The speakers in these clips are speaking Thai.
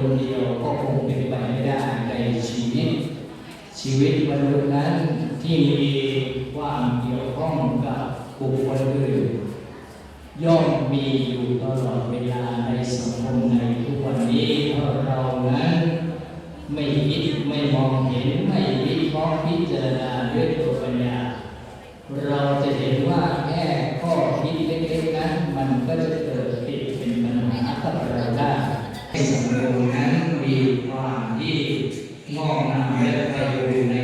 คนเดียวก็คงเป็นไปไม่ได้ในชีวิต ชีวิตมนุษย์นั้นที่มีความเกี่ยวข้องกับบุคคลอื่นย่อมมีอยู่ตลอดเวลาในสังคมในทุกวันนี้เพราะเรานั้นไม่คิดไม่มองเห็นไม่วิเคราะห์พิจารณาด้วยตัวปัญญาเราจะเห็นว่า มีความที่งอกงามและไพบูรณ์ใน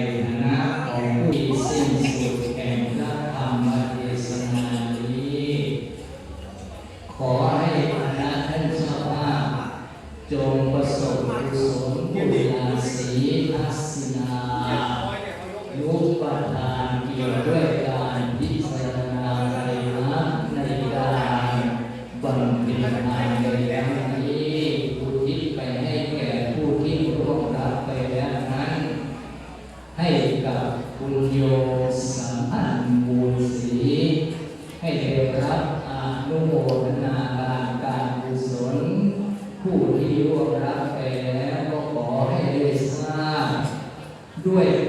way.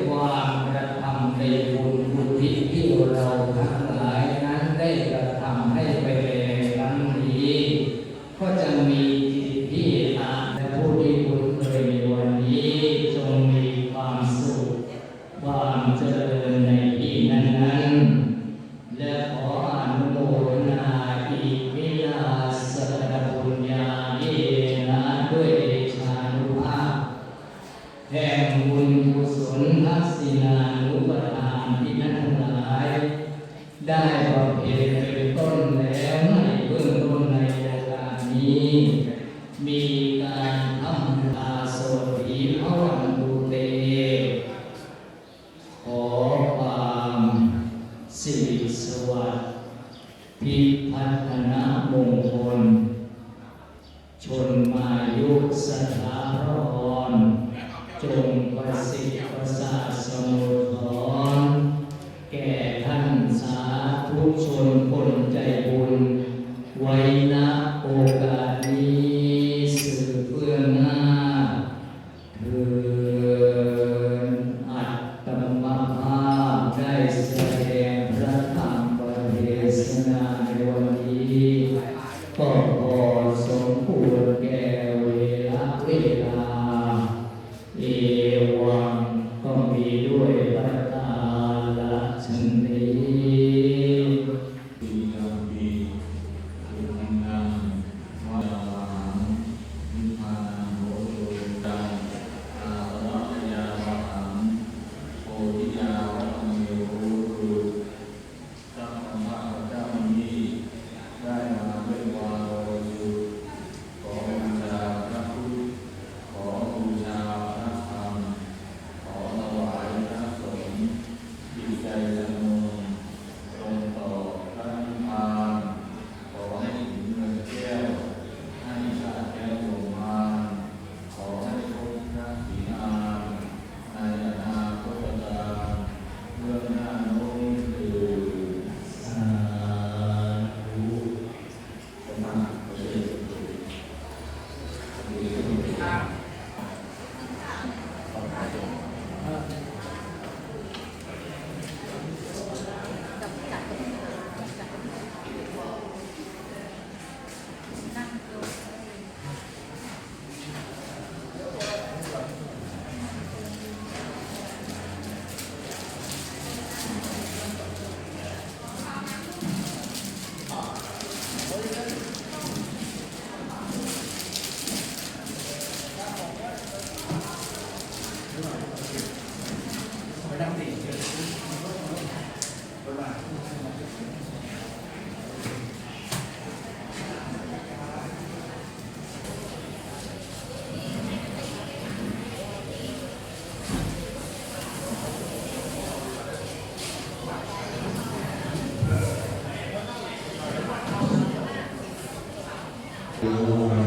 พิพัฒนามง Amen.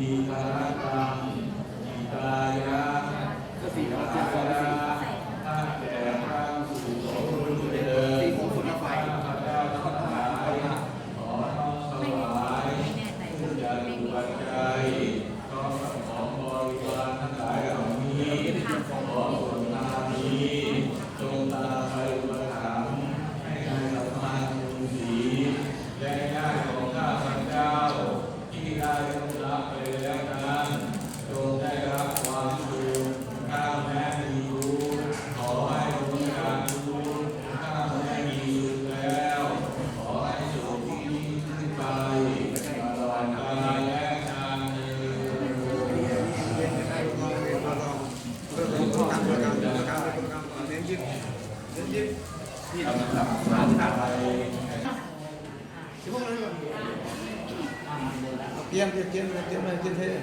อิตาตังอิตายะอิตายะข้าแต่พสุโสรุเดิมข้าพต้าทั้ขอน้อมถเพื่อจะดูปัจจั ที่เราทำมาทำอะไรเตรียมเตรียมเตรียมเตรียมเตรียมเตรียม